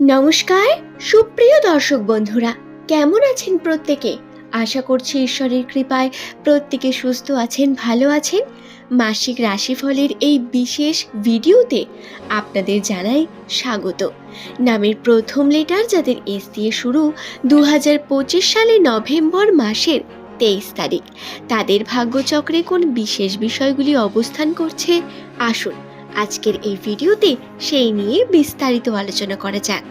নমস্কার, সুপ্রিয় দর্শক বন্ধুরা, কেমন আছেন প্রত্যেকে? আশা করছি ঈশ্বরের কৃপায় প্রত্যেকে সুস্থ আছেন, ভালো আছেন। মাসিক রাশিফলের এই বিশেষ ভিডিওতে আপনাদের জানাই স্বাগত। নামের প্রথম লেটার যাদের এস দিয়ে শুরু দু সালে নভেম্বর মাসের তেইশ তারিখ, তাদের ভাগ্যচক্রে কোন বিশেষ বিষয়গুলি অবস্থান করছে? আসুন আজকের এই ভিডিওতে সেই নিয়ে বিস্তারিত আলোচনা করা যাক।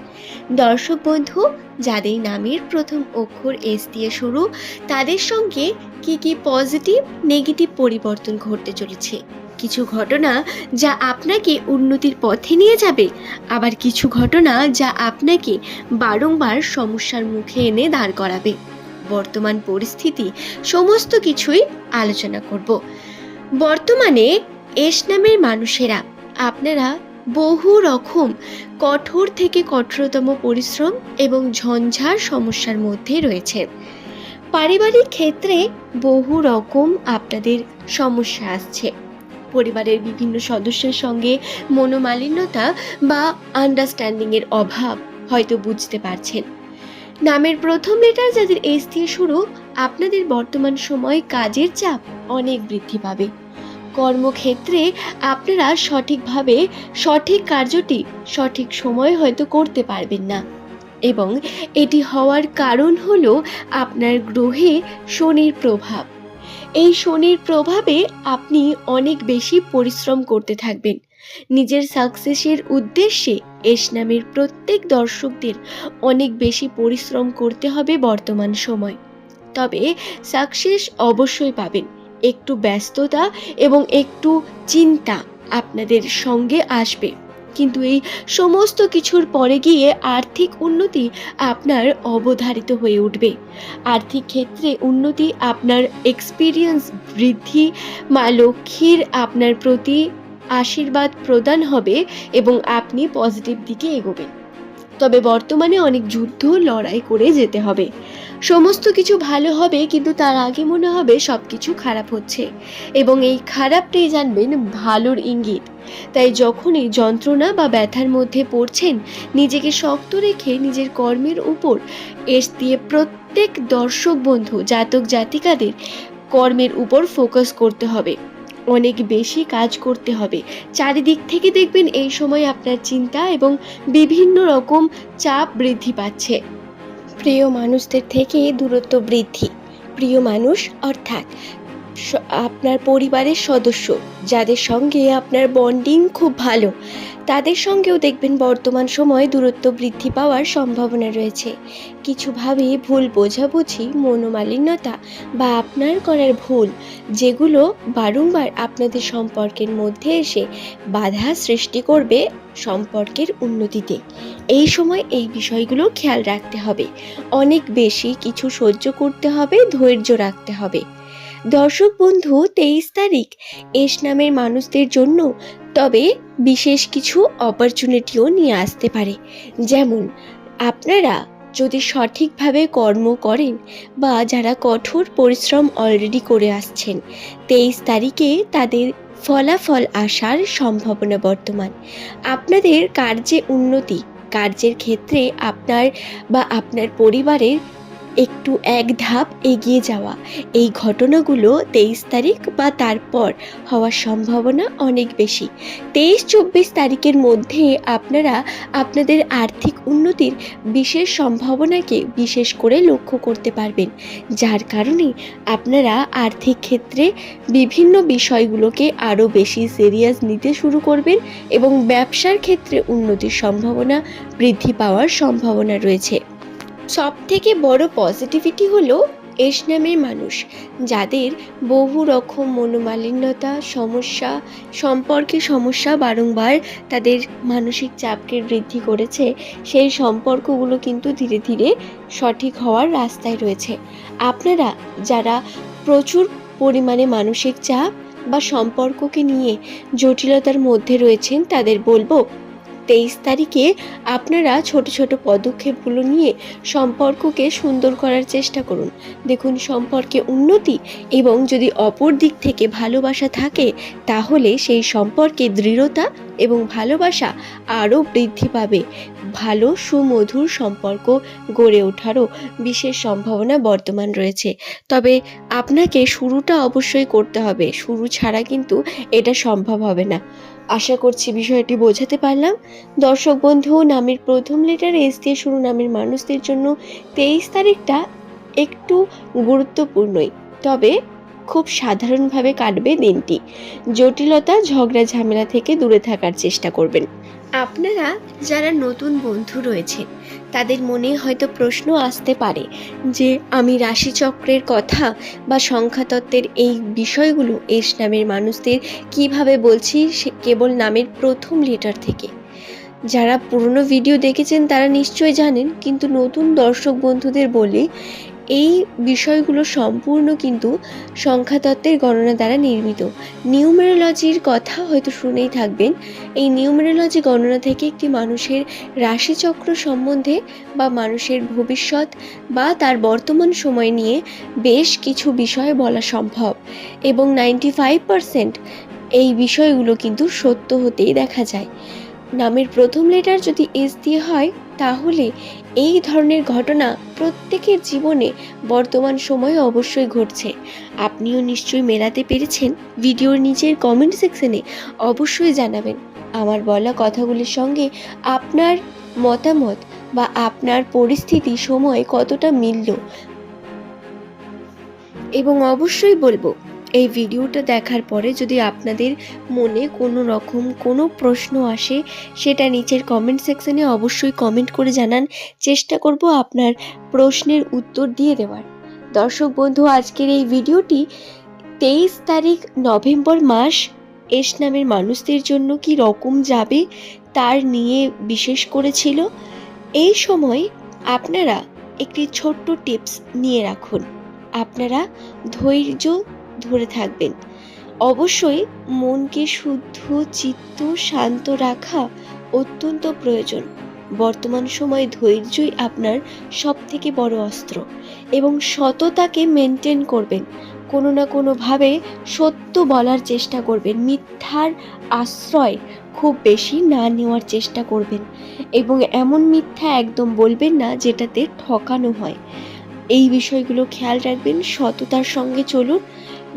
দর্শক বন্ধু, যাদের নামের প্রথম অক্ষর এস দিয়ে শুরু, তাদের সঙ্গে কি কি পজিটিভ নেগেটিভ পরিবর্তন ঘটতে চলেছে? কিছু ঘটনা যা আপনাকে উন্নতির পথে নিয়ে যাবে, আবার কিছু ঘটনা যা আপনাকে বারংবার সমস্যার মুখে এনে দাঁড় করাবে। বর্তমান পরিস্থিতি সমস্ত কিছুই আলোচনা করব। বর্তমানে এস নামের মানুষেরা আপনারা বহু রকম কঠোর থেকে কঠোরতম পরিশ্রম এবং ঝঞ্ঝার সমস্যার মধ্যে রয়েছে পারিবারিক ক্ষেত্রে বহু রকম আপনাদের সমস্যা আসছে। পরিবারের বিভিন্ন সদস্যের সঙ্গে মনোমালিন্যতা বা আন্ডারস্ট্যান্ডিংয়ের অভাব হয়তো বুঝতে পারছেন। নামের প্রথম লেটার যাদের এস দিয়ে শুরু, আপনাদের বর্তমান সময়ে কাজের চাপ অনেক বৃদ্ধি পাবে। কর্মক্ষেত্রে আপনারা সঠিকভাবে সঠিক কার্যটি সঠিক সময়ে হয়তো করতে পারবেন না। এবং এটি হওয়ার কারণ হল আপনার গ্রহে শনির প্রভাব। এই শনির প্রভাবে আপনি অনেক বেশি পরিশ্রম করতে থাকবেন। নিজের সাকসেসের উদ্দেশ্যে এস নামের প্রত্যেক দর্শকদের অনেক বেশি পরিশ্রম করতে হবে বর্তমান সময়। তবে সাকসেস অবশ্যই পাবেন। একটু ব্যস্ততা এবং একটু চিন্তা আপনাদের সঙ্গে আসবে। কিন্তু এই সমস্ত কিছুর পরে গিয়ে আর্থিক উন্নতি আপনার অবধারিত হয়ে উঠবে। আর্থিক ক্ষেত্রে উন্নতি আপনার এক্সপিরিয়েন্স বৃদ্ধি, মা লক্ষ্মীর আপনার প্রতি আশীর্বাদ প্রদান হবে এবং আপনি পজিটিভ দিকে এগোবেন। তবে বর্তমানে অনেক যুদ্ধ লড়াই করে যেতে হবে। সমস্ত কিছু ভালো হবে, কিন্তু তার আগে মনে হবে সব কিছু খারাপ হচ্ছে। এবং এই খারাপটাই জানবেন ভালোর ইঙ্গিত। তাই যখনই যন্ত্রণা বা ব্যথার মধ্যে পড়ছেন, নিজেকে শক্ত রেখে নিজের কর্মের উপর এস দিয়ে প্রত্যেক দর্শক বন্ধু, জাতক, জাতিকাদের কর্মের উপর ফোকাস করতে হবে। অনেক বেশি কাজ করতে হবে। চারিদিক থেকে দেখবেন এই সময় আপনার চিন্তা এবং বিভিন্ন রকম চাপ বৃদ্ধি পাচ্ছে। প্রিয় মানুষদের থেকে দূরত্ব বৃদ্ধি। প্রিয় মানুষ অর্থাৎ আপনার পরিবারের সদস্য, যাদের সঙ্গে আপনার বন্ডিং খুব ভালো, তাদের সঙ্গেও দেখবেন বর্তমান সময়ে দূরত্ব বৃদ্ধি পাওয়ার সম্ভাবনা রয়েছে। কিছুভাবে ভুল বোঝাবুঝি, মনোমালিন্যতা বা আপনার করার ভুল, যেগুলো বারংবার আপনাদের সম্পর্কের মধ্যে এসে বাধা সৃষ্টি করবে সম্পর্কের উন্নতিতে। এই সময় এই বিষয়গুলো খেয়াল রাখতে হবে। অনেক বেশি কিছু সহ্য করতে হবে, ধৈর্য রাখতে হবে। দর্শক বন্ধু, তেইশ তারিখ। এস নামের মানুষদের জন্য তবে বিশেষ কিছু অপরচুনিটিও নিয়ে আসতে পারে। যেমন, আপনারা যদি সঠিকভাবে কর্ম করেন বা যারা কঠোর পরিশ্রম অলরেডি করে আসছেন, তেইশ তারিখে তাদের ফলাফল আসার সম্ভাবনা বর্তমান। আপনাদের কার্যে উন্নতি, কার্যের ক্ষেত্রে আপনার বা আপনার পরিবারের একটু এক ধাপ এগিয়ে যাওয়া। এই ঘটনাগুলো তেইশ তারিখ বা তারপর হওয়ার সম্ভাবনা অনেক বেশি। তেইশ চব্বিশ তারিখের মধ্যে আপনারা আপনাদের আর্থিক উন্নতির বিশেষ সম্ভাবনাকে বিশেষ করে লক্ষ্য করতে পারবেন। যার কারণে আপনারা আর্থিক ক্ষেত্রে বিভিন্ন বিষয়গুলোকে আরও বেশি সিরিয়াস নিতে শুরু করবেন এবং ব্যবসার ক্ষেত্রে উন্নতির সম্ভাবনা বৃদ্ধি পাওয়ার সম্ভাবনা রয়েছে। সব থেকে বড় পজিটিভিটি হলো এস নামের মানুষ, যাদের বহু রকম মনোমালিন্যতা, সমস্যা, সম্পর্কে সমস্যা বারংবার তাদের মানসিক চাপকে বৃদ্ধি করেছে, সেই সম্পর্কগুলো কিন্তু ধীরে ধীরে সঠিক হওয়ার রাস্তায় রয়েছে। আপনারা যারা প্রচুর পরিমাণে মানসিক চাপ বা সম্পর্ককে নিয়ে জটিলতার মধ্যে রয়েছেন, তাদের বলব তেইশ তারিখে আপনারা ছোট ছোট পদক্ষেপগুলো নিয়ে সম্পর্ককে সুন্দর করার চেষ্টা করুন। দেখুন, সম্পর্কে উন্নতি এবং যদি অপর দিক থেকে ভালোবাসা থাকে, তাহলে সেই সম্পর্কে দৃঢ়তা এবং ভালোবাসা আরও বৃদ্ধি পাবে। ভালো, সুমধুর সম্পর্ক গড়ে ওঠারও বিশেষ সম্ভাবনা বর্তমান রয়েছে। তবে আপনাকে শুরুটা অবশ্যই করতে হবে। শুরু ছাড়া কিন্তু এটা সম্ভব হবে না। আশা করছি বিষয়টি বোঝাতে পারলাম। দর্শক বন্ধু, নামের প্রথম লেটার এস দিয়ে শুরু নামের মানুষদের জন্য তেইশ তারিখটা একটু গুরুত্বপূর্ণই। তবে খুব সাধারণভাবে কাটবে দিনটি। জটিলতা, ঝগড়া, ঝামেলা থেকে দূরে থাকার চেষ্টা করবেন। আপনারা যারা নতুন বন্ধু রয়েছেন তাদের মনে হয়তো প্রশ্ন আসতে পারে যে আমি রাশিচক্রের কথা বা সংখ্যাতত্ত্বের এই বিষয়গুলো এস নামের মানুষদের কীভাবে বলছি সে কেবল নামের প্রথম লেটার থেকে। যারা পুরনো ভিডিও দেখেছেন তারা নিশ্চয়ই জানেন, কিন্তু নতুন দর্শক বন্ধুদের বলি এই বিষয়গুলো সম্পূর্ণ কিন্তু সংখ্যাতত্ত্বের গণনা দ্বারা নির্মিত। নিউমেরোলজির কথা হয়তো শুনেই থাকবেন। এই নিউমেরোলজি গণনা থেকে একটি মানুষের রাশিচক্র সম্বন্ধে বা মানুষের ভবিষ্যৎ বা তার বর্তমান সময় নিয়ে বেশ কিছু বিষয় বলা সম্ভব এবং নাইনটি ফাইভ পারসেন্ট এই বিষয়গুলো কিন্তু সত্য হতেই দেখা যায়। নামের প্রথম লেটার যদি এস দিয়ে হয় তাহলে এই ধরনের ঘটনা প্রত্যেকের জীবনে বর্তমান সময়ে অবশ্যই ঘটছে। আপনিও নিশ্চয়ই মেলাতে পেরেছেন। ভিডিওর নিচের কমেন্ট সেকশনে অবশ্যই জানাবেন। আমার বলা কথাগুলির সঙ্গে আপনার মতামত বা আপনার পরিস্থিতি সময় কতটা মিলল? এবং অবশ্যই বলব এই ভিডিওটা দেখার পরে যদি আপনাদের মনে কোনো রকম কোনো প্রশ্ন আসে, সেটা নিচের কমেন্ট সেকশনে অবশ্যই কমেন্ট করে জানান। চেষ্টা করব আপনার প্রশ্নের উত্তর দিয়ে দেওয়ার। দর্শক বন্ধু, আজকের এই ভিডিওটি তেইশ তারিখ নভেম্বর মাস, এস নামের মানুষদের জন্য কি রকম যাবে তার নিয়ে বিশেষ করেছিল এই সময় আপনারা একটি ছোট্ট টিপস নিয়ে রাখুন। আপনারা ধৈর্য ধরে থাকবেন। অবশ্যই মনকে শুদ্ধ, চিত্ত, শান্ত রাখা অত্যন্ত প্রয়োজন। বর্তমান সময়ে ধৈর্যই আপনার সব থেকে বড় অস্ত্র এবং সততাকে মেনটেন করবেন। কোনো না কোনোভাবে সত্য বলার চেষ্টা করবেন। মিথ্যার আশ্রয় খুব বেশি না নেওয়ার চেষ্টা করবেন এবং এমন মিথ্যা একদম বলবেন না যেটাতে ঠকানো হয়। এই বিষয়গুলো খেয়াল রাখবেন। সততার সঙ্গে চলুন।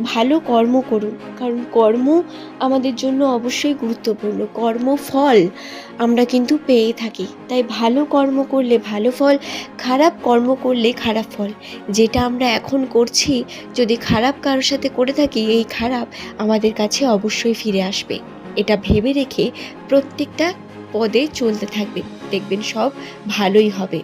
ভালো কর্ম করুন। কারণ কর্ম আমাদের জন্য অবশ্যই গুরুত্বপূর্ণ। কর্মফল আমরা কিন্তু পেয়ে থাকি। তাই ভালো কর্ম করলে ভালো ফল, খারাপ কর্ম করলে খারাপ ফল। যেটা আমরা এখন করছি, যদি খারাপ কারোর সাথে করে থাকি, এই খারাপ আমাদের কাছে অবশ্যই ফিরে আসবে। এটা ভেবে রেখে প্রত্যেকটা পদে চলতে থাকবে। দেখবেন সব ভালোই হবে।